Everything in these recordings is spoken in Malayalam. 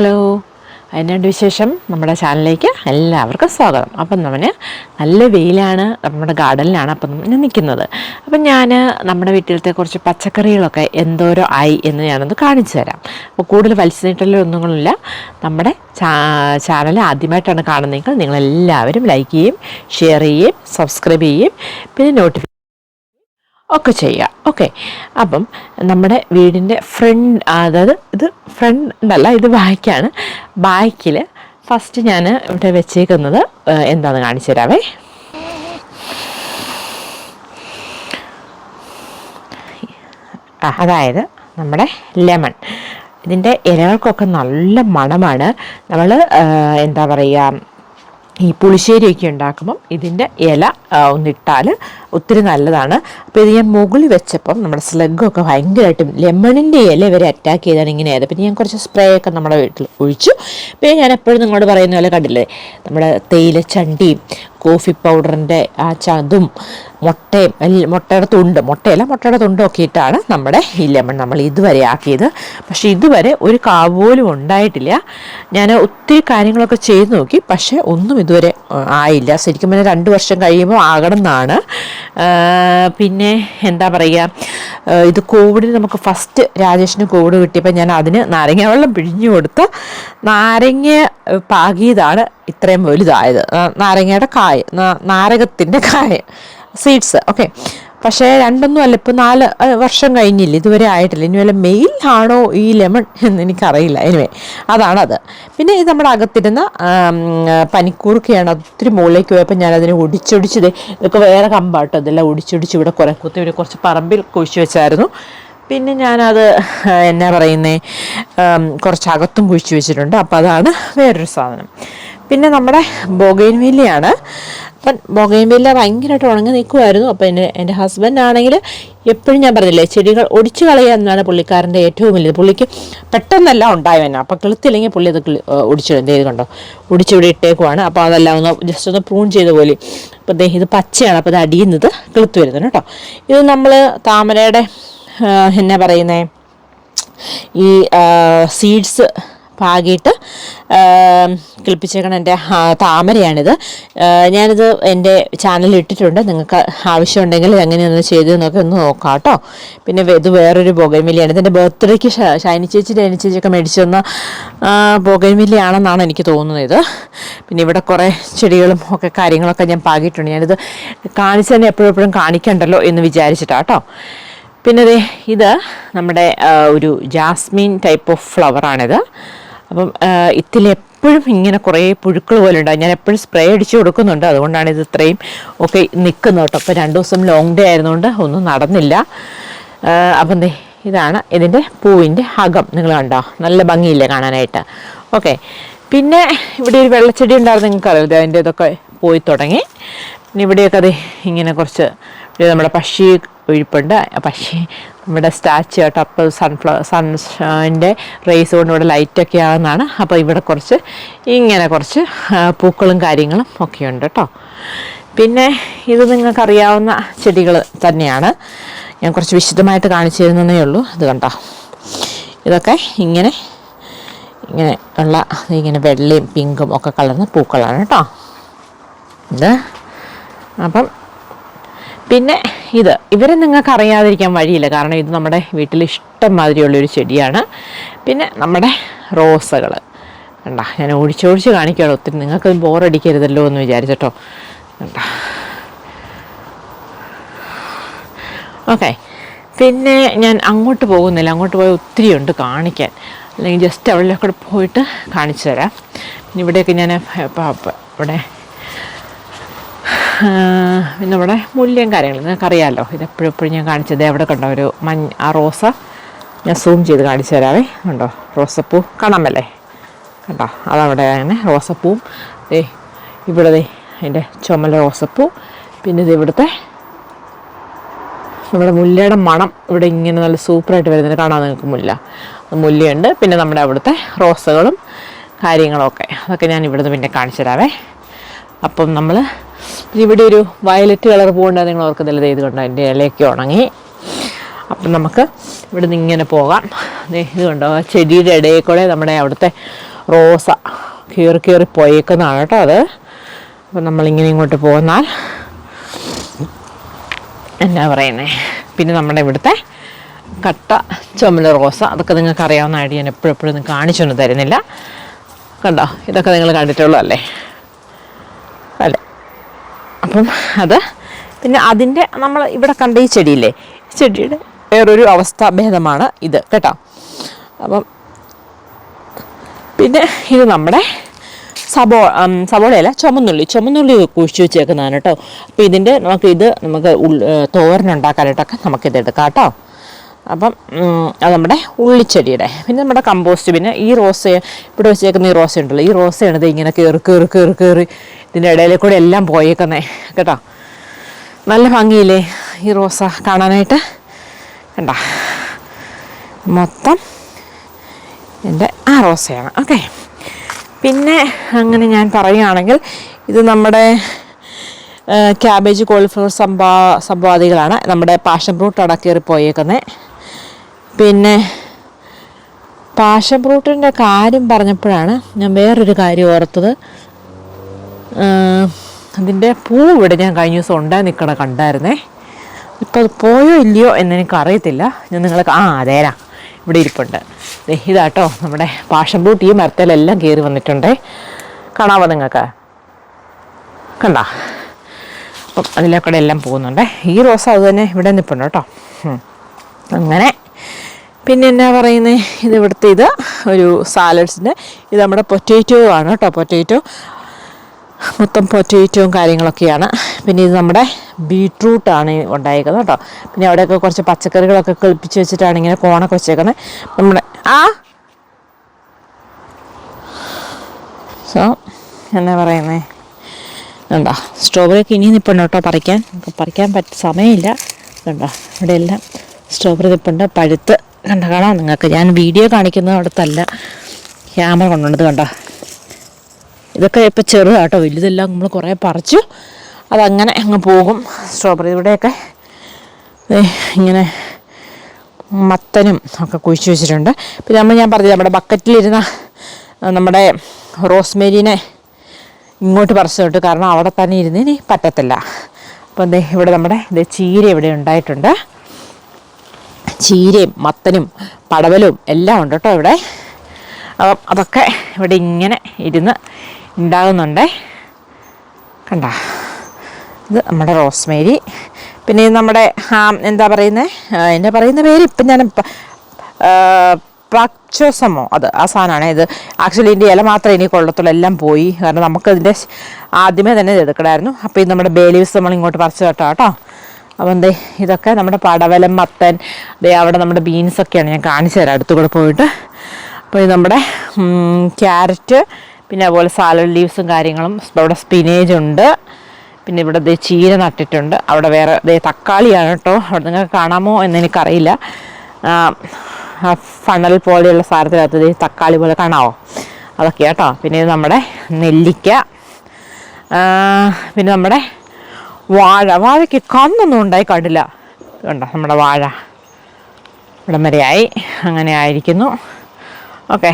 ഹലോ. അതിനുണ്ട് വിശേഷം നമ്മുടെ ചാനലിലേക്ക് എല്ലാവർക്കും സ്വാഗതം. അപ്പം നമ്മൾ നല്ല വെയിലാണ് നമ്മുടെ ഗാർഡനിലാണ് അപ്പം ഞാൻ നിൽക്കുന്നത് അപ്പം ഞാൻ നമ്മുടെ വീട്ടിലത്തെ കുറച്ച് പച്ചക്കറികളൊക്കെ എന്തോരോ ആയി എന്ന് ഞാനൊന്ന് കാണിച്ചു തരാം. അപ്പോൾ കൂടുതൽ വലിച്ചിട്ടുള്ളൊന്നുമില്ല നമ്മുടെ ചാനൽ ആദ്യമായിട്ടാണ് കാണുന്നതെങ്കിൽ നിങ്ങളെല്ലാവരും ലൈക്ക് ചെയ്യും ഷെയർ ചെയ്യും സബ്സ്ക്രൈബ് ചെയ്യും പിന്നെ നോട്ടിഫിക്കേഷൻ ഒക്കെ ചെയ്യുക ഓക്കെ അപ്പം നമ്മുടെ വീടിന്റെ ഫ്രണ്ട് അതായത് ഇത് ഫ്രണ്ട് അല്ല ഇത് ബാക്കാണ് ബാക്കിൽ ഫസ്റ്റ് ഞാൻ ഇവിടെ വെച്ചേക്കുന്നത് എന്താണെന്ന് കാണിച്ചു തരാവേ. അതായത് നമ്മുടെ ലെമൺ ഇതിന്റെ ഇലകൾക്കൊക്കെ നല്ല മണമാണ്. നമ്മൾ എന്താ പറയുക ഈ പുളിശ്ശേരിയൊക്കെ ഉണ്ടാക്കുമ്പം ഇതിന്റെ ഇല ഒന്നിട്ടാൽ ഒത്തിരി നല്ലതാണ്. അപ്പോൾ ഇത് ഞാൻ മുകളിൽ വെച്ചപ്പം നമ്മുടെ സ്ലഗൊക്കെ ഭയങ്കരമായിട്ടും ലെമണിന്റെ ഇല വരെ അറ്റാക്ക് ചെയ്താണ് ഇങ്ങനെ ആയത് പിന്നെ ഞാൻ കുറച്ച് സ്പ്രേ ഒക്കെ നമ്മുടെ വീട്ടിൽ ഒഴിച്ചു. പിന്നെ ഞാൻ എപ്പോഴും നിങ്ങളോട് പറയുന്ന പോലെ കണ്ടില്ലേ നമ്മുടെ തേയില ചണ്ടിയും കോഫി പൗഡറിന്റെ ആ ചതും മുട്ടയും മുട്ടയുടെ തുണ്ട് മുട്ടയല്ല മുട്ടയുടെ തുണ്ടൊക്കെ ഇട്ടാണ് നമ്മുടെ ഈ ലെമൺ നമ്മൾ ഇതുവരെ ആക്കിയത്. പക്ഷേ ഇതുവരെ ഒരു കാവ് പോലും ഉണ്ടായിട്ടില്ല. ഞാൻ ഒത്തിരി കാര്യങ്ങളൊക്കെ ചെയ്ത് നോക്കി പക്ഷേ ഒന്നും ഇതുവരെ ആയില്ല. ശരിക്കും പിന്നെ രണ്ട് വർഷം കഴിയുമ്പോൾ ആകണം എന്നാണ്. പിന്നെ എന്താ പറയുക? ഇത് കോവിഡിന് നമുക്ക് ഫസ്റ്റ് രാജേഷിന് കോവിഡ് കിട്ടിയപ്പോൾ ഞാൻ അതിന് നാരങ്ങ വെള്ളം പിഴിഞ്ഞു കൊടുത്ത് നാരങ്ങ പാകിയതാണ് ഇത്രയും വലുതായത്. നാരങ്ങയുടെ കായ നാരകത്തിന്റെ കായ സീഡ്സ് ഓക്കെ പക്ഷേ രണ്ടൊന്നും അല്ല ഇപ്പം നാല് വർഷം കഴിഞ്ഞില്ല? ഇതുവരെ ആയിട്ടില്ല. ഇനി വല്ല ആണോ ഈ ലെമൺ എന്ന് എനിക്കറിയില്ല. എനിവേ അതാണത്. പിന്നെ ഇത് നമ്മുടെ അകത്തിരുന്ന പനിക്കൂർക്കയാണ്. ഒത്തിരി മുകളിലേക്ക് പോയപ്പോൾ ഞാനതിനെ ഒടിച്ചൊടിച്ചത് ഇതൊക്കെ വേറെ കമ്പാട്ടോ. ഇതെല്ലാം ഒടിച്ചൊടിച്ച് ഇവിടെ കുറേ കുത്തി ഇവിടെ കുറച്ച് പറമ്പിൽ കുഴിച്ച് വെച്ചായിരുന്നു. പിന്നെ ഞാനത് എന്നാ പറയുന്നേ കുറച്ച് അകത്തും കുഴിച്ച് വെച്ചിട്ടുണ്ട്. അപ്പോൾ അതാണ് വേറൊരു സാധനം. പിന്നെ നമ്മുടെ ബൊഗൈൻവില്ലയാണ്. അപ്പം ബൊഗൈൻവില്ല ഭയങ്കരമായിട്ട് ഉണങ്ങി നിൽക്കുമായിരുന്നു അപ്പോൾ എന്റെ എന്റെ ഹസ്ബൻഡ് ആണെങ്കിൽ എപ്പോഴും ഞാൻ പറഞ്ഞില്ലേ ചെടികൾ ഒടിച്ചു കളയുക എന്നാണ് പുള്ളിക്കാരന്റെ ഏറ്റവും വലിയത്. പുള്ളിക്ക് പെട്ടെന്നല്ല ഉണ്ടായവനാ. അപ്പോൾ കിളുത്തില്ലെങ്കിൽ പുള്ളി അത് ഒടിച്ചു എന്ത് കണ്ടോ? ഒടിച്ചിവിടെ ഇട്ടേക്കുവാണ്. അപ്പോൾ അതെല്ലാം ഒന്ന് ജസ്റ്റ് ഒന്ന് പ്രൂൺ ചെയ്ത പോലെ. അപ്പോൾ ദേ ഇത് പച്ചയാണ്. അപ്പോൾ ഇത് അടിയുന്നത് കിളുത്ത് വരുന്നത് കേട്ടോ. ഇത് നമ്മൾ താമരയുടെ എന്നാ പറയുന്നത് ഈ സീഡ്സ് പാകിയിട്ട് കിളിപ്പിച്ചേക്കണ എന്റെ താമരയാണിത്. ഞാനിത് എന്റെ ചാനലിൽ ഇട്ടിട്ടുണ്ട് നിങ്ങൾക്ക് ആവശ്യമുണ്ടെങ്കിൽ എങ്ങനെയൊന്ന് ചെയ്തതെന്നൊക്കെ ഒന്ന് നോക്കാം കേട്ടോ പിന്നെ ഇത് വേറൊരു ബൊഗൈൻവില്ലയാണ്. ഇതിന്റെ ബർത്ത്ഡേക്ക് ഷൈനി ചേച്ചി ഡൈനി ചേച്ചിയൊക്കെ മേടിച്ചു തന്ന ബൊഗൈൻവില്ലയാണെന്നാണ് എനിക്ക് തോന്നുന്നത് ഇത്. പിന്നെ ഇവിടെ കുറേ ചെടികളും ഒക്കെ കാര്യങ്ങളൊക്കെ ഞാൻ പാകിയിട്ടുണ്ട്. ഞാനിത് കാണിച്ചു തന്നെ എപ്പോഴും എപ്പോഴും കാണിക്കണ്ടല്ലോ എന്ന് വിചാരിച്ചിട്ടാണ് കേട്ടോ പിന്നെ ഇത് നമ്മുടെ ഒരു ജാസ്മിൻ ടൈപ്പ് ഓഫ് ഫ്ലവറാണിത്. അപ്പം ഇതിൽ എപ്പോഴും ഇങ്ങനെ കുറേ പുഴുക്കൾ പോലെ ഉണ്ടാകും ഞാൻ എപ്പോഴും സ്പ്രേ അടിച്ച് കൊടുക്കുന്നുണ്ട്. അതുകൊണ്ടാണ് ഇത് ഇത്രയും ഒക്കെ നിൽക്കുന്നത് കേട്ടോ. അപ്പോൾ രണ്ട് ദിവസം ലോങ് ഡേ ആയിരുന്നുകൊണ്ട് ഒന്നും നടന്നില്ല. അപ്പം ദേ ഇതാണ് ഇതിന്റെ പൂവിന്റെ അകം. നിങ്ങൾ കണ്ടോ? നല്ല ഭംഗിയില്ലേ കാണാനായിട്ട്. ഓക്കെ. പിന്നെ ഇവിടെ ഒരു വെള്ളച്ചെടി ഉണ്ടായിരുന്നു. നിങ്ങൾക്ക് അറിയാം അതിന്റെ ഇതൊക്കെ പോയി തുടങ്ങി. പിന്നെ ഇവിടെയൊക്കെ അത് ഇങ്ങനെ കുറച്ച് ഇവിടെ നമ്മുടെ പക്ഷി ഒഴിപ്പുണ്ട്. പക്ഷി നമ്മുടെ സ്റ്റാച്ചു ആയിട്ട് അപ്പോൾ സൺഫ്ലവർ സൺഷൈന്റെ റേസ് കൊണ്ട് ഇവിടെ ലൈറ്റൊക്കെ ആകുന്നതാണ് അപ്പോൾ ഇവിടെ കുറച്ച് ഇങ്ങനെ കുറച്ച് പൂക്കളും കാര്യങ്ങളും ഒക്കെ ഉണ്ട് കേട്ടോ പിന്നെ ഇത് നിങ്ങൾക്കറിയാവുന്ന ചെടികൾ തന്നെയാണ്. ഞാൻ കുറച്ച് വിശദമായിട്ട് കാണിച്ചു തരുന്നതേ ഉള്ളൂ. ഇത് കണ്ടോ? ഇതൊക്കെ ഇങ്ങനെ ഇങ്ങനെ ഉള്ള ഇങ്ങനെ വെള്ളയും പിങ്കും ഒക്കെ കളർന്ന പൂക്കളാണ് കേട്ടോ ഇത് അപ്പം പിന്നെ ഇത്. ഇവരെ നിങ്ങൾക്ക് അറിയാതിരിക്കാൻ വഴിയില്ല. കാരണം ഇത് നമ്മുടെ വീട്ടിൽ ഇഷ്ടം മാതിരിയുള്ളൊരു ചെടിയാണ്. പിന്നെ നമ്മുടെ റോസകൾ. കണ്ട ഞാൻ ഒഴിച്ചൊഴിച്ച് കാണിക്കുകയാണ്. ഒത്തിരി നിങ്ങൾക്ക് ബോറടിക്കരുതല്ലോ എന്ന് വിചാരിച്ചിട്ടോ. കണ്ട. ഓക്കെ. പിന്നെ ഞാൻ അങ്ങോട്ട് പോകുന്നില്ല. അങ്ങോട്ട് പോയി ഒത്തിരി ഉണ്ട് കാണിക്കാൻ. അല്ലെങ്കിൽ ജസ്റ്റ് അവളിലൊക്കെ പോയിട്ട് കാണിച്ചു തരാം. ഇവിടെയൊക്കെ ഞാൻ ഇവിടെ ഇവിടെ മൂല്യം കാര്യങ്ങൾ. നിങ്ങൾക്കറിയാമല്ലോ ഇത് എപ്പോഴും എപ്പോഴും ഞാൻ കാണിച്ചത്. എവിടെ കണ്ടോ ഒരു മഞ്ഞ ആ റോസ. ഞാൻ സൂം ചെയ്ത് കാണിച്ചു തരാവേ. കണ്ടോ റോസപ്പൂ. കാണാമല്ലേ? കണ്ടോ അതവിടെ അങ്ങനെ റോസപ്പൂവും. ദേ ഇവിടെ ദേ അതിന്റെ ചുമല റോസപ്പൂ. പിന്നെ ഇത് ഇവിടുത്തെ നമ്മുടെ മുല്ലയുടെ മണം ഇവിടെ ഇങ്ങനെ നല്ല സൂപ്പറായിട്ട് വരുന്നത് കാണാൻ നിങ്ങൾക്ക് മുല്ല. മുല്ലയുണ്ട്. പിന്നെ നമ്മുടെ അവിടുത്തെ റോസകളും കാര്യങ്ങളൊക്കെ. അതൊക്കെ ഞാൻ ഇവിടുന്ന് പിന്നെ കാണിച്ചു തരാവേ. അപ്പം നമ്മൾ ഇവിടെ ഒരു വയലറ്റ് കളർ പൂവുണ്ട് നിങ്ങൾ ഓർക്കുന്നില്ല. ഇത് കണ്ടോ എന്റെ ഇലയൊക്കെ ഉണങ്ങി. അപ്പം നമുക്ക് ഇവിടെ നിന്ന് ഇങ്ങനെ പോകാം. ഇത് കണ്ടോ ചെടിയുടെ ഇടയിൽ കൂടെ നമ്മുടെ അവിടുത്തെ റോസ കീറി കീറി പോയേക്കുന്നതാണ് കേട്ടോ അത്. അപ്പം നമ്മളിങ്ങനെ ഇങ്ങോട്ട് പോന്നാൽ എന്നാ പറയുന്നേ? പിന്നെ നമ്മുടെ ഇവിടുത്തെ കട്ട ചുമല റോസ അതൊക്കെ നിങ്ങൾക്ക് അറിയാവുന്നതായിട്ട് ഞാൻ എപ്പോഴും കാണിച്ചൊന്നും തരുന്നില്ല. കണ്ടോ ഇതൊക്കെ നിങ്ങൾ കണ്ടിട്ടുള്ളൂ അല്ലേ? അല്ലേ? അപ്പം അത് പിന്നെ അതിന്റെ നമ്മൾ ഇവിടെ കണ്ട ഈ ചെടിയില്ലേ? ഈ ചെടിയുടെ വേറൊരു അവസ്ഥാഭേദമാണ് ഇത് കേട്ടോ. അപ്പം പിന്നെ ഇത് നമ്മുടെ സബോ സബോളയല്ല ചുമന്നുള്ളി. ചുമന്നുള്ളി കുഴിച്ചു വെച്ചേക്കുന്നതാണ് കേട്ടോ. അപ്പോൾ ഇതിന്റെ നമുക്ക് ഇത് നമുക്ക് തോരനുണ്ടാക്കാനായിട്ടൊക്കെ നമുക്കിത് എടുക്കാം കേട്ടോ. അപ്പം അത് നമ്മുടെ ഉള്ളിച്ചെടിയുടെ. പിന്നെ നമ്മുടെ കമ്പോസ്റ്റ് പിന്നെ ഈ റോസ് ഇവിടെ വെച്ചേക്കുന്ന ഈ റോസ ഉണ്ടല്ലോ ഈ റോസയാണ് ഇത് ഇങ്ങനെ കയറി കയറി കയറി കയറി ഇതിന്റെ ഇടയിൽ കൂടെ എല്ലാം പോയേക്കുന്നേ. കേട്ടോ? നല്ല ഭംഗിയില്ലേ ഈ റോസ കാണാനായിട്ട്? കണ്ട? മൊത്തം എന്റെ ആ റോസയാണ്. ഓക്കെ. പിന്നെ അങ്ങനെ ഞാൻ പറയുകയാണെങ്കിൽ ഇത് നമ്മുടെ ക്യാബേജ് കോളിഫ്ലവർ സംഭാ സംവാദികളാണ്. നമ്മുടെ പാഷൻ ഫ്രൂട്ട് അടക്കേറി പോയേക്കുന്നത് പിന്നെ പാഷൻ ഫ്രൂട്ടിന്റെ കാര്യം പറഞ്ഞപ്പോഴാണ് ഞാൻ വേറൊരു കാര്യം ഓർത്തത്. അതിന്റെ പൂ ഇവിടെ ഞാൻ കഴിഞ്ഞ ദിവസം ഉണ്ടായി നിൽക്കണ കണ്ടായിരുന്നേ. ഇപ്പോൾ അത് പോയോ ഇല്ലയോ എന്നെനിക്ക് അറിയത്തില്ല ഞാൻ നിങ്ങളെ ആ അതേരാ ഇവിടെ ഇരിപ്പുണ്ട്. ഇതാട്ടോ നമ്മുടെ പാഷൻ ഫ്രൂട്ട് ഈ മരത്തിലെല്ലാം കയറി വന്നിട്ടുണ്ടേ. കാണാവോ നിങ്ങൾക്ക്? കണ്ട? അപ്പം അതിലേക്കൂടെ എല്ലാം പോകുന്നുണ്ടേ. ഈ റോസ് അത് തന്നെ ഇവിടെ നിൽപ്പുണ്ട് കേട്ടോ. അങ്ങനെ പിന്നെ എന്നാ പറയുന്നത് ഇത് ഇവിടുത്തെ ഇത് ഒരു സാലഡ്സിന്റെ ഇത് നമ്മുടെ പൊറ്റേറ്റോ ആണ് കേട്ടോ പൊറ്റേറ്റോ മൊത്തം പൊറ്റേറ്റവും കാര്യങ്ങളൊക്കെയാണ്. പിന്നെ ഇത് നമ്മുടെ ബീട്രൂട്ടാണ് ഉണ്ടായിരിക്കുന്നത് കേട്ടോ. പിന്നെ അവിടെയൊക്കെ കുറച്ച് പച്ചക്കറികളൊക്കെ കളിപ്പിച്ച് വെച്ചിട്ടാണ് ഇങ്ങനെ കോണൊക്കെ വെച്ചേക്കുന്നത് നമ്മുടെ ആ? സോ എന്നാ പറയുന്നത് എന്താ സ്ട്രോബെറിയൊക്കെ ഇനി നിൽപ്പുണ്ട് കേട്ടോ പറിക്കാൻ. പറിക്കാൻ പറ്റ സമയമില്ല. കണ്ടോ ഇവിടെ എല്ലാം സ്ട്രോബെറി നിൽപ്പുണ്ട് പഴുത്ത് കണ്ട കാണാം നിങ്ങൾക്ക്. ഞാൻ വീഡിയോ കാണിക്കുന്നത് അവിടത്തല്ല ക്യാമറ കൊണ്ടുവന്നത് കണ്ടോ? ഇതൊക്കെ ഇപ്പോൾ ചെറുതാട്ടോ. വലുതെല്ലാം നമ്മൾ കുറേ പറിച്ചു. അതങ്ങനെ അങ്ങ് പോകും. സ്ട്രോബെറി ഇവിടെയൊക്കെ. ഇങ്ങനെ മത്തനും ഒക്കെ കുഴിച്ചു വെച്ചിട്ടുണ്ട്. പിന്നെ നമ്മൾ ഞാൻ പറഞ്ഞത് നമ്മുടെ ബക്കറ്റിലിരുന്ന നമ്മുടെ റോസ്മേരിനെ ഇങ്ങോട്ട് പറിച്ചു തൊട്ട് കാരണം അവിടെ തന്നെ ഇരുന്ന് ഇനി പറ്റത്തില്ല. അപ്പം ഇവിടെ നമ്മുടെ ചീര ഇവിടെ ഉണ്ടായിട്ടുണ്ട്. ചീരയും മത്തനും പടവലും എല്ലാം ഉണ്ട് കേട്ടോ ഇവിടെ. അപ്പം അതൊക്കെ ഇവിടെ ഇങ്ങനെ ഇരുന്ന് ഉണ്ടാകുന്നുണ്ട്. കണ്ട? ഇത് നമ്മുടെ റോസ്മേരി. പിന്നെ നമ്മുടെ എന്താ പറയുന്നത് എന്റെ പറയുന്ന പേര് ഇപ്പം ഞാൻ പ്രാക്ചോസമോ അത് ആ സാധനമാണ് ഇത്. ആക്ച്വലി ഇതിന്റെ ഇല മാത്രമേ ഇനി കൊള്ളത്തുള്ളൂ. എല്ലാം പോയി. കാരണം നമുക്കതിന്റെ ആദ്യമേ തന്നെ ഇത് എടുക്കണമായിരുന്നു. അപ്പോൾ ഇത് നമ്മുടെ ബേലീവ്സ് നമ്മൾ ഇങ്ങോട്ട് പറിച്ചു കേട്ടോ കേട്ടോ. അപ്പം എന്തേ ഇതൊക്കെ നമ്മുടെ പടവലം മത്തൻ. ദേ അവിടെ നമ്മുടെ ബീൻസൊക്കെയാണ് ഞാൻ കാണിച്ചു തരാം. അടുത്തു കൂടെ പോയിട്ട്. അപ്പോൾ ഇത് നമ്മുടെ ക്യാരറ്റ് പിന്നെ അതുപോലെ സാലഡ് ലീവ്സും കാര്യങ്ങളും. അവിടെ സ്പിനേജ് ഉണ്ട്. പിന്നെ ഇവിടെ ദേ ചീര നട്ടിട്ടുണ്ട്. അവിടെ വേറെ ദേ തക്കാളിയാണ് കേട്ടോ. അവിടെ നിങ്ങൾക്ക് കാണാമോ എന്ന് എനിക്കറിയില്ല. ഫണൽ പോലെയുള്ള സാധനത്തിനകത്ത് ദേ തക്കാളി പോലെ കാണാമോ അതൊക്കെ കേട്ടോ. പിന്നെ നമ്മുടെ നെല്ലിക്ക. പിന്നെ നമ്മുടെ വാഴ. വാഴയ്ക്ക് കന്നൊന്നും ഉണ്ടായി കണ്ടില്ല കണ്ടോ നമ്മുടെ വാഴ. ഇവിടം വരെയായി അങ്ങനെ ആയിരിക്കുന്നു. ഓക്കെ.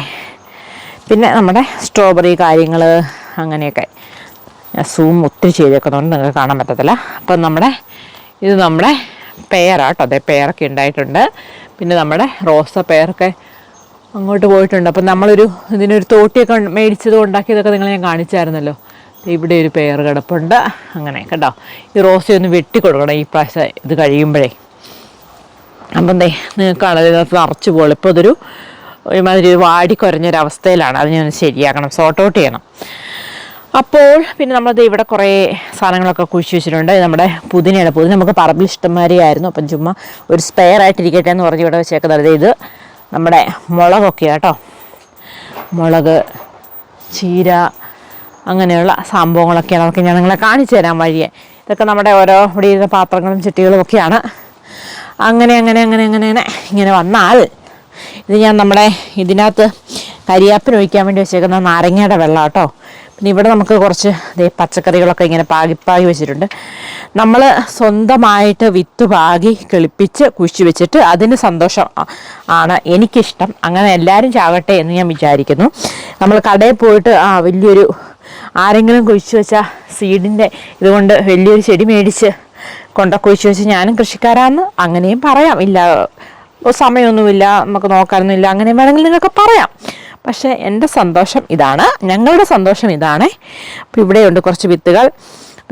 പിന്നെ നമ്മുടെ സ്ട്രോബെറി കാര്യങ്ങൾ അങ്ങനെയൊക്കെ. സൂം ഒത്തിരി ചെയ്തേക്കുന്നതുകൊണ്ട് നിങ്ങൾക്ക് കാണാൻ പറ്റത്തില്ല. അപ്പം നമ്മുടെ ഇത് നമ്മുടെ പെയറാട്ടോ അതെ പേരൊക്കെ ഉണ്ടായിട്ടുണ്ട്. പിന്നെ നമ്മുടെ റോസ പേരൊക്കെ അങ്ങോട്ട് പോയിട്ടുണ്ട്. അപ്പം നമ്മളൊരു ഇതിനൊരു തോട്ടിയൊക്കെ മേടിച്ചത് ഉണ്ടാക്കിയതൊക്കെ നിങ്ങൾ ഞാൻ കാണിച്ചായിരുന്നല്ലോ. ഇവിടെ ഒരു പെയർ കിടപ്പുണ്ട്. അങ്ങനെ കേട്ടോ ഈ റോസയൊന്ന് വെട്ടി കൊടുക്കണം ഈ പ്രാവശ്യം ഇത് കഴിയുമ്പോഴേ. അപ്പം ദേ നിങ്ങൾക്ക് ഇതിനകത്ത് നിറച്ച് പോകും ഇപ്പോൾ ഇതൊരു ഒരുമാതിരി ഒരു വാടി കുറഞ്ഞൊരവസ്ഥയിലാണ്. അത് ഞാൻ ശരിയാക്കണം സോർട്ട് ഔട്ട് ചെയ്യണം. അപ്പോൾ പിന്നെ നമ്മളത് ഇവിടെ കുറേ സാധനങ്ങളൊക്കെ കുഴിച്ച് വെച്ചിട്ടുണ്ട്. നമ്മുടെ പുതിനയാണ്. പുതിന നമുക്ക് പറമ്പിൽ ഇഷ്ടംമാതിരിയായിരുന്നു അപ്പം ചുമ്മാ ഒരു സ്പെയർ ആയിട്ടിരിക്കട്ടെ എന്ന് പറഞ്ഞ് ഇവിടെ വെച്ചേക്കുന്നത് ഇത് നമ്മുടെ മുളകൊക്കെ കേട്ടോ. മുളക് ചീര അങ്ങനെയുള്ള സംഭവങ്ങളൊക്കെയാണ്. അതൊക്കെ ഞാൻ നിങ്ങളെ കാണിച്ചു തരാൻ വഴിയെ. ഇതൊക്കെ നമ്മുടെ ഓരോ ഇവിടെ ഇരുന്ന പാത്രങ്ങളും ചിട്ടികളും ഒക്കെയാണ്. അങ്ങനെ അങ്ങനെ അങ്ങനെ അങ്ങനെ അങ്ങനെ ഇങ്ങനെ വന്നാൽ ഇത് ഞാൻ നമ്മുടെ ഇതിനകത്ത് കരിയാപ്പിന് ഒഴിക്കാൻ വേണ്ടി വെച്ചേക്കുന്ന നാരങ്ങയുടെ വെള്ളം കേട്ടോ. പിന്നെ ഇവിടെ നമുക്ക് കുറച്ച് ദേ പച്ചക്കറികളൊക്കെ ഇങ്ങനെ പാകി പാകി വെച്ചിട്ടുണ്ട്. നമ്മൾ സ്വന്തമായിട്ട് വിത്ത് പാകി കിളിപ്പിച്ച് കുഴിച്ചു വെച്ചിട്ട് അതിന് സന്തോഷം ആണ് എനിക്കിഷ്ടം. അങ്ങനെ എല്ലാവരും ചാകട്ടെ എന്ന് ഞാൻ വിചാരിക്കുന്നു. നമ്മൾ കടയിൽ പോയിട്ട് ആ വലിയൊരു ആരെങ്കിലും കുഴിച്ചു വെച്ചാൽ സീഡിന്റെ ഇതുകൊണ്ട് വലിയൊരു ചെടി മേടിച്ച് കൊണ്ട കുഴിച്ചു വെച്ച് ഞാനും കൃഷിക്കാരാന്ന് അങ്ങനെയും പറയാം. ഇല്ല സമയമൊന്നുമില്ല നമുക്ക് നോക്കാനൊന്നുമില്ല അങ്ങനെയും വേണമെങ്കിൽ നിങ്ങൾക്ക് പറയാം. പക്ഷേ എന്റെ സന്തോഷം ഇതാണ് ഞങ്ങളുടെ സന്തോഷം ഇതാണ്. അപ്പോൾ ഇവിടെയുണ്ട് കുറച്ച് വിത്തുകൾ.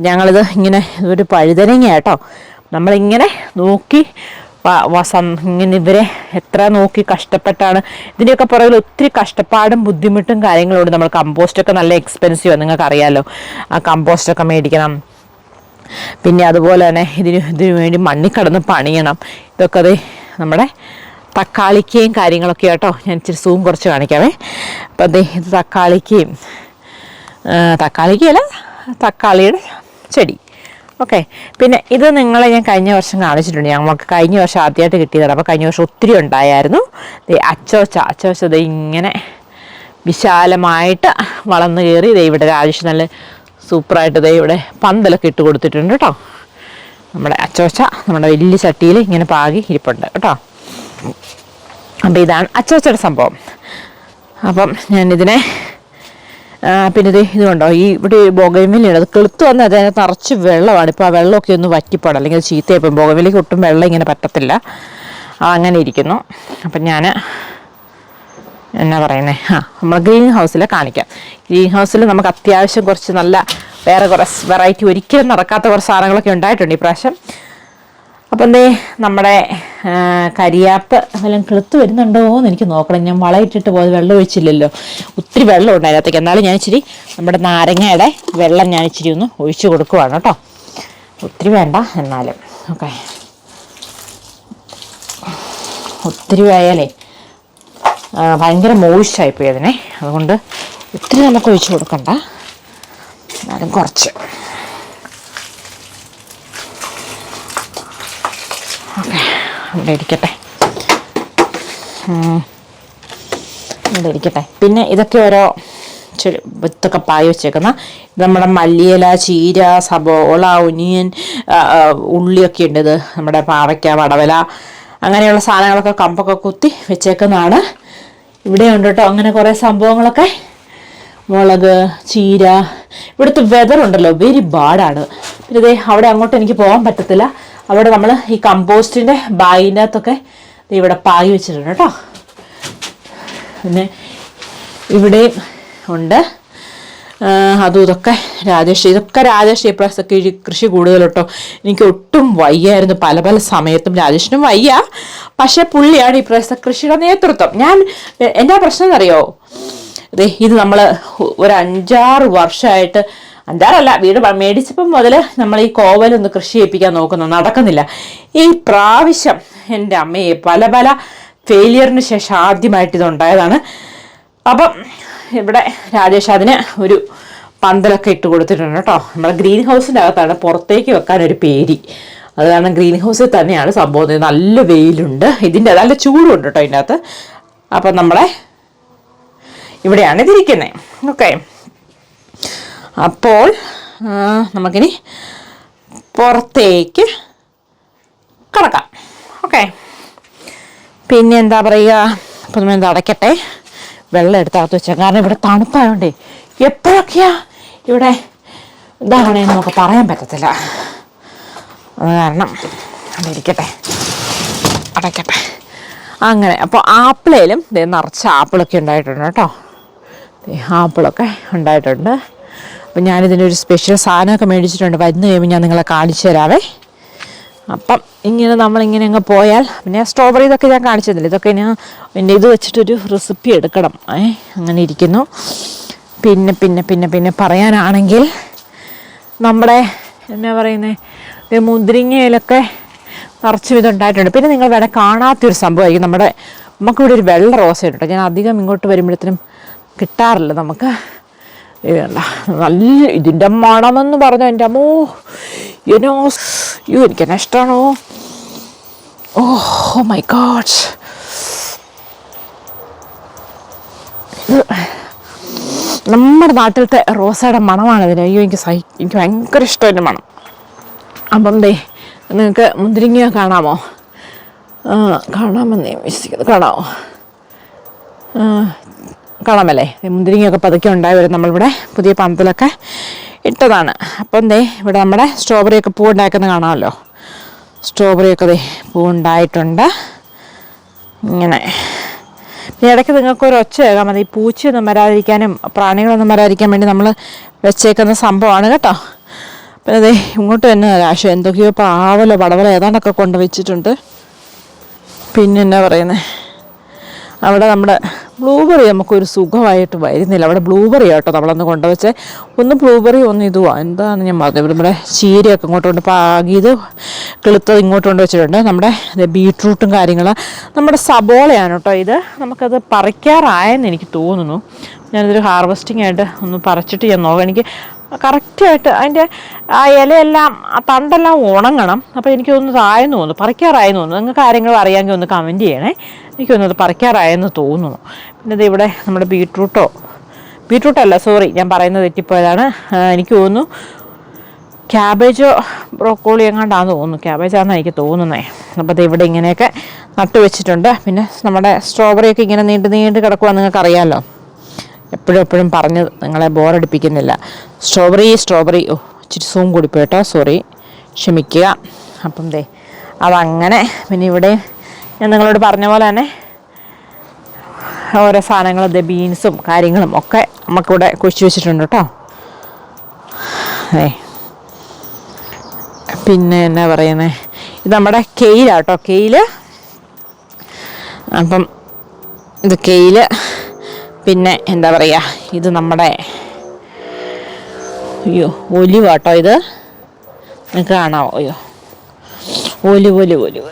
ഞങ്ങളിത് ഇങ്ങനെ ഒരു പഴുതനങ്ങ കേട്ടോ. നമ്മളിങ്ങനെ നോക്കി ഇങ്ങനെ ഇവരെ എത്ര നോക്കി കഷ്ടപ്പെട്ടാണ്. ഇതിന്റെയൊക്കെ പുറകിൽ ഒത്തിരി കഷ്ടപ്പാടും ബുദ്ധിമുട്ടും കാര്യങ്ങളുണ്ട്. നമ്മൾ കമ്പോസ്റ്റൊക്കെ നല്ല എക്സ്പെൻസീവാണ് നിങ്ങൾക്ക് അറിയാമല്ലോ ആ കമ്പോസ്റ്റൊക്കെ മേടിക്കണം. പിന്നെ അതുപോലെ തന്നെ ഇതിന് ഇതിനു വേണ്ടി മണ്ണിൽ കിടന്ന് പണിയണം. ഇതൊക്കെ അത് നമ്മുടെ തക്കാളിക്കയും കാര്യങ്ങളൊക്കെ കേട്ടോ ഞാൻ ഇച്ചിരി സൂം കുറച്ച് കാണിക്കാവേ. അപ്പം അതെ ഇത് തക്കാളിക്കയും തക്കാളിക്കയല്ല തക്കാളിയുടെ ചെടി. ഓക്കെ പിന്നെ ഇത് നിങ്ങളെ ഞാൻ കഴിഞ്ഞ വർഷം കാണിച്ചിട്ടുണ്ട്. ഞങ്ങൾക്ക് കഴിഞ്ഞ വർഷം ആദ്യമായിട്ട് കിട്ടിയതാണ്. അപ്പോൾ കഴിഞ്ഞ വർഷം ഒത്തിരി ഉണ്ടായിരുന്നു ദേ അച്ചോച്ച അച്ചോച്ച ഇത് ഇങ്ങനെ വിശാലമായിട്ട് വളർന്നു കയറി. ഇതേ ഇവിടെ രാജേഷ് നല്ല സൂപ്പറായിട്ട് ഇതേ ഇവിടെ പന്തലൊക്കെ ഇട്ട് കൊടുത്തിട്ടുണ്ട് കേട്ടോ. നമ്മുടെ അച്ചോച്ച നമ്മുടെ വലിയ ചട്ടിയിൽ ഇങ്ങനെ പാകി ഇരിപ്പുണ്ട് കേട്ടോ. അപ്പോൾ ഇതാണ് അച്ചോച്ചയുടെ സംഭവം. അപ്പം ഞാനിതിനെ പിന്നെ ഇത് കണ്ടോ? ഈ ഇവിടെ ബോഗൈമില്ലുണ്ട് അത് കെളുത്ത് വന്ന് അതിനകത്ത് നിറച്ച് വെള്ളമാണ്. ഇപ്പോൾ ആ വെള്ളമൊക്കെ ഒന്ന് വറ്റിപ്പോണം. അല്ലെങ്കിൽ അത് ചീത്തയായിപ്പോൾ ബോഗൈമിലേക്ക് ഒട്ടും വെള്ളം ഇങ്ങനെ പറ്റത്തില്ല. അങ്ങനെ ഇരിക്കുന്നു. അപ്പം ഞാൻ എന്നാ പറയുന്നത് ആ നമ്മൾ ഗ്രീൻ ഹൗസിൽ കാണിക്കാം. ഗ്രീൻ ഹൗസിൽ നമുക്ക് അത്യാവശ്യം കുറച്ച് നല്ല വേറെ കുറച്ച് വെറൈറ്റി ഒരിക്കലും നടക്കാത്ത കുറച്ച് സാധനങ്ങളൊക്കെ ഉണ്ടായിട്ടുണ്ട് ഈ പ്രാവശ്യം. അപ്പം എന്തേ നമ്മുടെ കരിയാപ്പ് വല്ലതും കിളുത്ത് വരുന്നുണ്ടോ എന്ന് എനിക്ക് നോക്കണം. ഞാൻ വളയിട്ടിട്ട് പോയത് വെള്ളം ഒഴിച്ചില്ലല്ലോ. ഒത്തിരി വെള്ളം ഉണ്ട് അതിനകത്തേക്ക്. എന്നാലും ഞാൻ ഇച്ചിരി നമ്മുടെ നാരങ്ങയുടെ വെള്ളം ഞാൻ ഇച്ചിരി ഒന്ന് ഒഴിച്ചു കൊടുക്കുവാണ് കേട്ടോ. ഒത്തിരി വേണ്ട എന്നാലും. ഓക്കെ. ഒത്തിരി ആയാലേ ഭയങ്കര മോയിസ്റ്റായി പോയതിനെ അതുകൊണ്ട് ഒത്തിരി നമുക്ക് ഒഴിച്ചു കൊടുക്കണ്ട. എന്നാലും കുറച്ച്. അവിടെ ഇരിക്കട്ടെ. ഇവിടെ ഇരിക്കട്ടെ പിന്നെ ഇതൊക്കെ ഓരോ വിത്തൊക്കെ പായ വെച്ചേക്കുന്ന നമ്മുടെ മല്ലിയില ചീര സബോള ഒനിയൻ ഉള്ളിയൊക്കെ ഉണ്ട് ഇത് നമ്മുടെ പാവയ്ക്ക വടവല അങ്ങനെയുള്ള സാധനങ്ങളൊക്കെ കമ്പൊക്കെ കുത്തി വെച്ചേക്കുന്നതാണ്. ഇവിടെ ഉണ്ട് കേട്ടോ. അങ്ങനെ കുറേ സംഭവങ്ങളൊക്കെ. മുളക് ചീര ഇവിടുത്തെ വെതർ ഉണ്ടല്ലോ വെരി ബാഡാണ് പിന്നെ ഇതേ അവിടെ അങ്ങോട്ട് എനിക്ക് പോകാൻ പറ്റത്തില്ല. അവിടെ നമ്മൾ ഈ കമ്പോസ്റ്റിന്റെ ദേ ഇവിടെ പായി വെച്ചിട്ടുണ്ട് കേട്ടോ. പിന്നെ ഇവിടെയും ഉണ്ട്. അതും ഇതൊക്കെ രാജേഷ് ഇതൊക്കെ രാജേഷ് ഇപ്രാവശ്യമൊക്കെ ഈ കൃഷി കൂടുതൽ കേട്ടോ. എനിക്ക് ഒട്ടും വയ്യായിരുന്നു പല പല സമയത്തും രാജേഷിനും വയ്യ. പക്ഷേ പുള്ളിയാണ് ഈ പ്രാവശ്യത്തെ കൃഷിയുടെ നേതൃത്വം. ഞാൻ എന്നാ പ്രശ്നം എന്നറിയോ? ഇത് നമ്മൾ ഒരു അഞ്ചാറ് വർഷമായിട്ട് അഞ്ചാറല്ല വീട് മേടിച്ചപ്പം മുതൽ നമ്മൾ ഈ കോവലൊന്ന് കൃഷി ചെയ്യിപ്പിക്കാൻ നോക്കുന്നു. നടക്കുന്നില്ല. ഈ പ്രാവശ്യം എന്റെ അമ്മയെ പല പല ഫെയിലിയറിന് ശേഷം ആദ്യമായിട്ട് ഇതുണ്ടായതാണ്. അപ്പം ഇവിടെ രാജേഷ് അതിന് ഒരു പന്തലൊക്കെ ഇട്ട് കൊടുത്തിട്ടുണ്ട് കേട്ടോ. നമ്മുടെ ഗ്രീൻ ഹൗസിന്റെ അകത്താണ് പുറത്തേക്ക് വെക്കാൻ ഒരു പേരി അത് കാരണം ഗ്രീൻ ഹൗസിൽ തന്നെയാണ് സംഭവം. നല്ല വെയിലുണ്ട്. ഇതിന്റെ നല്ല ചൂടുണ്ട് കേട്ടോ ഇതിന്റെ അകത്ത്. അപ്പം നമ്മളെ ഇവിടെയാണ് ഇതിരിക്കുന്നത് ഓക്കെ. അപ്പോൾ നമുക്കിനി പുറത്തേക്ക് കടക്കാം. ഓക്കെ. പിന്നെ എന്താ പറയുക? അപ്പം നമ്മൾ അടയ്ക്കട്ടെ? വെള്ളം എടുത്തകത്ത് വെച്ചാൽ കാരണം ഇവിടെ തണുപ്പായതുകൊണ്ടേ എപ്പോഴൊക്കെയാ ഇവിടെ ഇതാവണേന്ന് നമുക്ക് പറയാൻ പറ്റത്തില്ല. അത് കാരണം അതിരിക്കട്ടെ അടയ്ക്കട്ടെ. അങ്ങനെ. അപ്പോൾ ആപ്പിളേലും നിറച്ച് ആപ്പിളൊക്കെ ഉണ്ടായിട്ടുണ്ട് കേട്ടോ. ആപ്പിളൊക്കെ ഉണ്ടായിട്ടുണ്ട്. അപ്പം ഞാനിതിന്റെ ഒരു സ്പെഷ്യൽ സാധനമൊക്കെ മേടിച്ചിട്ടുണ്ട്. വരുന്ന കഴിയുമ്പോൾ ഞാൻ നിങ്ങളെ കാണിച്ചു തരാവേ. അപ്പം ഇങ്ങനെ നമ്മളിങ്ങനെ അങ്ങ് പോയാൽ പിന്നെ സ്ട്രോബെറി ഇതൊക്കെ ഞാൻ കാണിച്ചു തന്നില്ല? ഇതൊക്കെ ഞാൻ എന്റെ ഇത് വെച്ചിട്ടൊരു റെസിപ്പി എടുക്കണം. ഏ അങ്ങനെ ഇരിക്കുന്നു. പിന്നെ പിന്നെ പിന്നെ പിന്നെ പറയാനാണെങ്കിൽ നമ്മുടെ എന്നാ പറയുന്നത് മുന്തിരിങ്ങയിലൊക്കെ നിറച്ചും ഇതുണ്ടായിട്ടുണ്ട്. പിന്നെ നിങ്ങൾ വേണേൽ കാണാത്തൊരു സംഭവമായിരിക്കും. നമ്മുടെ നമുക്കിവിടെ ഒരു വെള്ള റോസ ഉണ്ട് ഞാൻ അധികം ഇങ്ങോട്ട് വരുമ്പോഴത്തേനും കിട്ടാറില്ല നമുക്ക്. ഇത് കണ്ട നല്ല ഇതിന്റെ മണമെന്ന് പറഞ്ഞു എന്റെ അമ്മോ. എന്നോ അയ്യോ എനിക്ക് എന്നെ ഇഷ്ടമാണോ ഓ മൈ ഗോഡ് നമ്മുടെ നാട്ടിലത്തെ റോസയുടെ മണമാണ് ഇതിന്. അയ്യോ എനിക്ക് സഹി എനിക്ക് ഭയങ്കര ഇഷ്ടം എന്റെ മണം. അപ്പം ദേ നിങ്ങൾക്ക് മുന്തിരിങ്ങ കാണാമോ? കാണാമെന്നേ വിശ്വസിക്കുന്നത് വിശ്വസിക്കുന്നു കാണാമോ ദേ മുന്തിരിങ്ങയൊക്കെ പതുക്കെ ഉണ്ടായി വരും നമ്മളിവിടെ. പുതിയ പന്തലൊക്കെ ഇട്ടതാണ്. അപ്പം ദേ ഇവിടെ നമ്മുടെ സ്ട്രോബെറിയൊക്കെ പൂ ഉണ്ടാക്കുന്ന കാണാമല്ലോ. സ്ട്രോബെറിയൊക്കെ ദേ പൂ ഉണ്ടായിട്ടുണ്ട് ഇങ്ങനെ. പിന്നെ ഇടയ്ക്ക് നിങ്ങൾക്ക് ഒരു ഒച്ച കേൾക്കാൻ മതി പൂച്ചയൊന്നും വരാതിരിക്കാനും പ്രാണികളൊന്നും വരാതിരിക്കാൻ വേണ്ടി നമ്മൾ വെച്ചേക്കുന്ന സംഭവമാണ് കേട്ടോ. പിന്നെ അതെ ഇങ്ങോട്ട് തന്നെ രാശ. എന്തൊക്കെയോ പാവല പടവല ഏതാണ്ടൊക്കെ കൊണ്ട് വെച്ചിട്ടുണ്ട്. പിന്നെ എന്നാ പറയുന്നത് അവിടെ നമ്മുടെ ബ്ലൂബെറി നമുക്കൊരു സുഖമായിട്ട് വരുന്നില്ല. അവിടെ ബ്ലൂബെറി ആട്ടോ നമ്മളന്ന് കൊണ്ടുവച്ചേ. ഒന്ന് ബ്ലൂബെറി ഒന്ന് ഇതുവാ എന്താണ് ഞാൻ പറഞ്ഞത്? നമ്മുടെ ചീരയൊക്കെ ഇങ്ങോട്ട് കൊണ്ട് പാകിയത് കിളുത്തത് ഇങ്ങോട്ട് കൊണ്ട് വെച്ചിട്ടുണ്ട്. നമ്മുടെ ബീട്രൂട്ടും കാര്യങ്ങളും. നമ്മുടെ സബോളയാണ് കേട്ടോ ഇത്. നമുക്കത് പറിക്കാറായെന്ന് എനിക്ക് തോന്നുന്നു. ഞാനിതൊരു ഹാർവെസ്റ്റിംഗ് ആയിട്ട് ഒന്ന് പറിച്ചിട്ട് ഞാൻ നോക്കാം. എനിക്ക് കറക്റ്റായിട്ട് അതിന്റെ ആ ഇലയെല്ലാം ആ തണ്ടെല്ലാം ഉണങ്ങണം. അപ്പോൾ എനിക്ക് ഇതായെന്ന് തോന്നുന്നു പറിക്കാറായെന്ന് തോന്നുന്നു. നിങ്ങൾക്ക് കാര്യങ്ങൾ അറിയാമെങ്കിൽ ഒന്ന് കമന്റ് ചെയ്യണേ. എനിക്ക് തോന്നുന്നത് പറിക്കാറായെന്ന് തോന്നുന്നു. പിന്നെ ഇത് ഇവിടെ നമ്മുടെ ബീട്രൂട്ടോ. ബീട്രൂട്ടല്ല സോറി ഞാൻ പറയുന്നത് തെറ്റിപ്പോയതാണ്. എനിക്ക് തോന്നുന്നു ക്യാബേജോ ബ്രോക്കോളി എങ്ങാണ്ടാന്ന് തോന്നുന്നു. ക്യാബേജാണെന്ന് എനിക്ക് തോന്നുന്നേ. അപ്പോൾ അത് ഇവിടെ ഇങ്ങനെയൊക്കെ നട്ടു വെച്ചിട്ടുണ്ട്. പിന്നെ നമ്മുടെ സ്ട്രോബെറിയൊക്കെ ഇങ്ങനെ നീണ്ട് നീണ്ട് കിടക്കുക നിങ്ങൾക്ക് അറിയാമല്ലോ എപ്പോഴും എപ്പോഴും പറഞ്ഞ് നിങ്ങളെ ബോറടിപ്പിക്കുന്നില്ല. Strawberry strawberry. ഓ ഇച്ചിരി സൂം കൂടി പോയിട്ടോ സോറി. ക്ഷമിക്കുക. അപ്പം ദേ അതങ്ങനെ. പിന്നെ ഇവിടെ ഞാൻ നിങ്ങളോട് പറഞ്ഞ പോലെ തന്നെ ഓരോ സാധനങ്ങളും ബീൻസും കാര്യങ്ങളും ഒക്കെ നമുക്കിവിടെ കുഴിച്ചു വെച്ചിട്ടുണ്ട് കേട്ടോ. ഏ പിന്നെ എന്നാ പറയുന്നത് ഇത് നമ്മുടെ കെയിലാട്ടോ കെയിൽ. അപ്പം ഇത് കെയിൽ. പിന്നെ എന്താ പറയുക ഇത് നമ്മുടെ അയ്യോ ഒലിവാട്ടോ ഇത്. നിങ്ങൾക്ക് കാണാമോ അയ്യോ. Olive olive olive.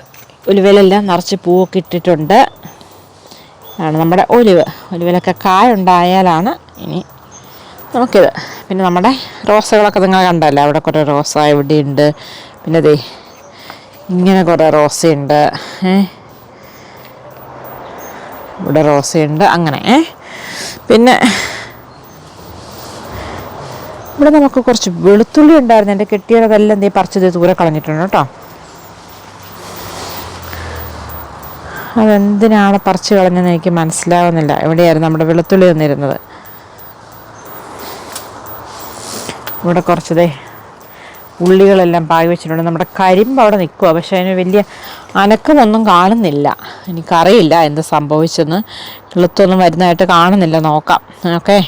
ഒലിവിലെല്ലാം നിറച്ച് പൂവൊക്കെ ഇട്ടിട്ടുണ്ട്. ആണ് നമ്മുടെ ഒലിവ് ഒലിവിലൊക്കെ കായുണ്ടായാലാണ് ഇനി നമുക്കിത്. പിന്നെ നമ്മുടെ റോസകളൊക്കെ നിങ്ങൾ കണ്ടല്ലോ? അവിടെ കുറേ റോസ ഇവിടെയുണ്ട്. പിന്നെ ദേ ഇങ്ങനെ കുറേ റോസയുണ്ട്. ഇവിടെ റോസയുണ്ട്. അങ്ങനെ പിന്നെ ഇവിടെ നമുക്ക് കുറച്ച് വെളുത്തുള്ളി ഉണ്ടായിരുന്നു. എന്റെ കെട്ടിയതെല്ലാം എന്തേ പറിച്ചത് ദൂരെ കളഞ്ഞിട്ടുണ്ട് കേട്ടോ. അതെന്തിനാണ് പറിച്ചു കളഞ്ഞതെന്ന് എനിക്ക് മനസ്സിലാവുന്നില്ല. എവിടെയായിരുന്നു നമ്മുടെ വെളുത്തുള്ളി വന്നിരുന്നത് ഇവിടെ കുറച്ചതേ ഉള്ളികളെല്ലാം പാകി വെച്ചിട്ടുണ്ട്. നമ്മുടെ കരിമ്പ് അവിടെ നിൽക്കുക പക്ഷെ അതിന് വലിയ അനക്കമൊന്നും കാണുന്നില്ല. എനിക്കറിയില്ല എന്താ സംഭവിച്ചെന്ന്. കിളുത്തൊന്നും വരുന്നതായിട്ട് കാണുന്നില്ല. നോക്കാം. ഓക്കെ.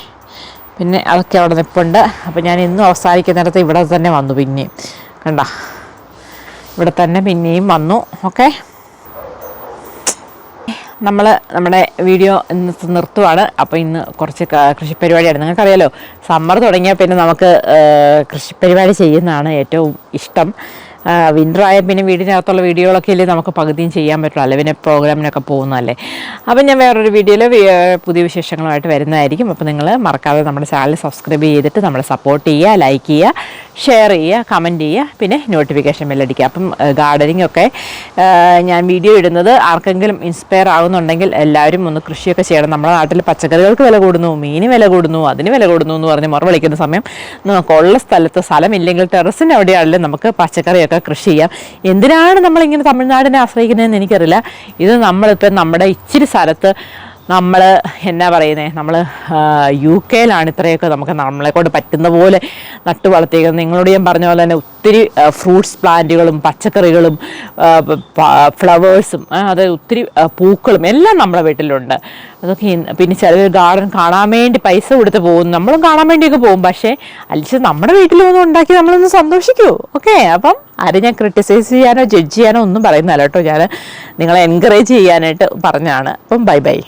പിന്നെ അതൊക്കെ അവിടെ നിൽപ്പുണ്ട് അപ്പോൾ ഞാൻ ഇന്നും അവസാനിക്കുന്നിടത്ത് ഇവിടെ തന്നെ വന്നു പിന്നെയും. കണ്ട? ഇവിടെ തന്നെ പിന്നെയും വന്നു. ഓക്കെ. നമ്മൾ നമ്മുടെ വീഡിയോ ഇന്ന് നിർത്തുവാണ്. അപ്പോൾ ഇന്ന് കുറച്ച് കൃഷിപ്പരിപാടിയാണ് നിങ്ങൾക്കറിയാലോ സമ്മർ തുടങ്ങിയാൽ പിന്നെ നമുക്ക് കൃഷിപ്പരിപാടി ചെയ്യുന്നതാണ് ഏറ്റവും ഇഷ്ടം. വിന്റർ ആയാൽ പിന്നെ വീടിനകത്തുള്ള വീഡിയോകളൊക്കെ അല്ലേ നമുക്ക് പകുതിയും ചെയ്യാൻ പറ്റുള്ളൂ. അല്ലെ? പിന്നെ പ്രോഗ്രാമിനൊക്കെ പോകുന്നതല്ലേ? അപ്പം ഞാൻ വേറൊരു വീഡിയോയിൽ പുതിയ വിശേഷങ്ങളുമായിട്ട് വരുന്നതായിരിക്കും. അപ്പോൾ നിങ്ങൾ മറക്കാതെ നമ്മുടെ ചാനൽ സബ്സ്ക്രൈബ് ചെയ്തിട്ട് നമ്മളെ സപ്പോർട്ട് ചെയ്യുക ലൈക്ക് ചെയ്യുക ഷെയർ ചെയ്യുക കമന്റ് ചെയ്യുക പിന്നെ നോട്ടിഫിക്കേഷൻ ബെല്ലടിക്കുക അപ്പം ഗാർഡനിങ് ഒക്കെ ഞാൻ വീഡിയോ ഇടുന്നത് ആർക്കെങ്കിലും ഇൻസ്പയർ ആകുന്നുണ്ടെങ്കിൽ എല്ലാവരും ഒന്ന് കൃഷിയൊക്കെ ചെയ്യണം. നമ്മുടെ നാട്ടിൽ പച്ചക്കറികൾക്ക് വില കൂടുന്നു മീന് വില കൂടുന്നു അതിന് വില കൂടുന്നു എന്ന് പറഞ്ഞ് മുറ സമയം നമുക്കുള്ള സ്ഥലത്ത് സ്ഥലമില്ലെങ്കിൽ ടെറസിന്റെ അവിടെയാണെങ്കിലും നമുക്ക് പച്ചക്കറിയൊക്കെ കൃഷി ചെയ്യാം. എന്തിനാണ് നമ്മളിങ്ങനെ തമിഴ്നാടിനെ ആശ്രയിക്കുന്നതെന്ന് എനിക്കറിയില്ല. ഇത് നമ്മളിപ്പോൾ നമ്മുടെ ഇച്ചിരി സ്ഥലത്ത് നമ്മൾ എന്നാ പറയുന്നത് നമ്മൾ യു കെയിലാണ് ഇത്രയൊക്കെ നമുക്ക് നമ്മളെക്കൊണ്ട് പറ്റുന്ന പോലെ നട്ടു വളർത്തിയേക്കുന്നത്. നിങ്ങളോട് ഞാൻ പറഞ്ഞ പോലെ തന്നെ ഒത്തിരി ഫ്രൂട്ട്സ് പ്ലാന്റുകളും പച്ചക്കറികളും ഫ്ലവേഴ്സും അത് ഒത്തിരി പൂക്കളും എല്ലാം നമ്മുടെ വീട്ടിലുണ്ട്. അതൊക്കെ പിന്നെ ചിലർ ഗാർഡൻ കാണാൻ വേണ്ടി പൈസ കൊടുത്ത് പോകും നമ്മളും കാണാൻ വേണ്ടിയൊക്കെ പോകും. പക്ഷേ അലിച്ച് നമ്മുടെ വീട്ടിൽ ഒന്നും ഉണ്ടാക്കി നമ്മളൊന്ന് സന്തോഷിക്കൂ. ഓക്കെ? അപ്പം ആരും ഞാൻ ക്രിട്ടിസൈസ് ചെയ്യാനോ ജഡ്ജ് ചെയ്യാനോ ഒന്നും പറയുന്നില്ല കേട്ടോ. ഞാൻ നിങ്ങളെ എൻകറേജ് ചെയ്യാനായിട്ട് പറഞ്ഞാണ്. അപ്പം ബൈ ബൈ.